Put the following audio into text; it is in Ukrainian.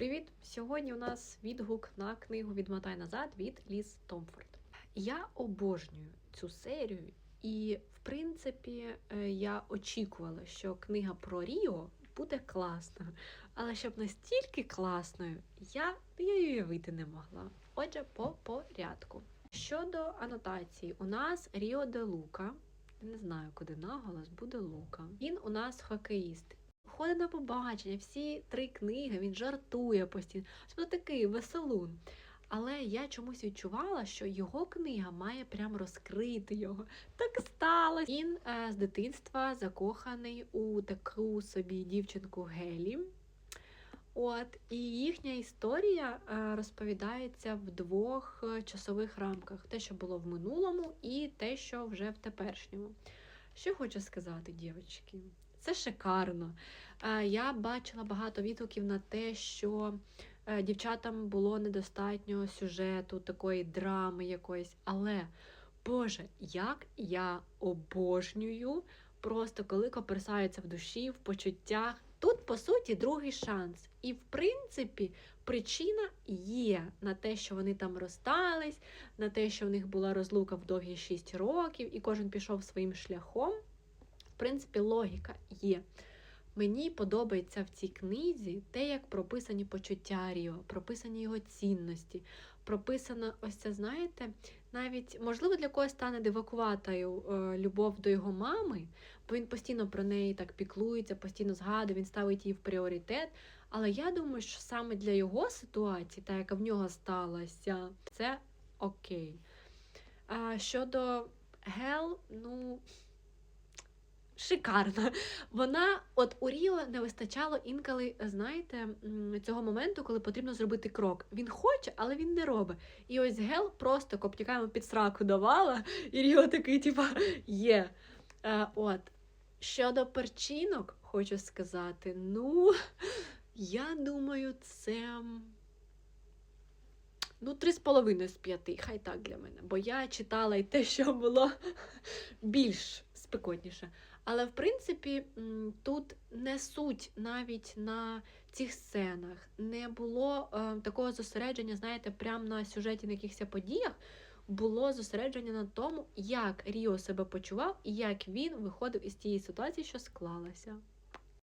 Привіт! Сьогодні у нас відгук на книгу Відмотай назад від Ліз Томфорд. Я обожнюю цю серію, і, в принципі, е, я очікувала, що книга про Ріо буде класною. Але щоб настільки класною, я й уявити не могла. Отже, по порядку. Щодо анотації, у нас Ріо де Лука. Не знаю, куди наголос буде Лука. Він у нас хокеїст. Ходить на побачення, всі три книги, він жартує постійно. Тобто такий веселун. Але я чомусь відчувала, що його книга має прям розкрити його. Так сталося. Він е, з дитинства закоханий у таку собі дівчинку Гелі. От, і їхня історія е, розповідається в двох е, часових рамках: те, що було в минулому, і те, що вже в теперішньому. Що хочу сказати, дівчатки? Це шикарно. Е, Я бачила багато відгуків на те, що е, дівчатам було недостатньо сюжету, такої драми якоїсь. Але, Боже, як я обожнюю, просто коли коперсаються в душі, в почуттях. Тут, по суті, другий шанс. І, в принципі, причина є на те, що вони там розстались, на те, що в них була розлука в довгі 6 років, і кожен пішов своїм шляхом. Принципі, логіка є. Мені подобається в цій книзі те, як прописані почуття Ріо, прописані його цінності, прописана ось це, знаєте, навіть, можливо, для когось стане дивакуватою е, любов до його мами, бо він постійно про неї так піклується, постійно згадує, він ставить її в пріоритет. Але я думаю, що саме для його ситуації, та яка в нього сталася, це окей. А щодо Гел, ну шикарна. Вона, от у Ріо не вистачало інколи, знаєте, цього моменту, коли потрібно зробити крок. Він хоче, але він не робить. І ось Гел просто коптяками під сраку давала, і Ріо такий, типа, є. Е, от. Щодо перчинок, хочу сказати, ну, я думаю, це. Ну, три з половиною з п'яти, хай так для мене. Бо я читала і те, що було більш спекотніше. Але, в принципі, тут не суть навіть на цих сценах. Не було е, такого зосередження, знаєте, прямо на сюжеті на якихось подіях. Було зосередження на тому, як Ріо себе почував і як він виходив із тієї ситуації, що склалася.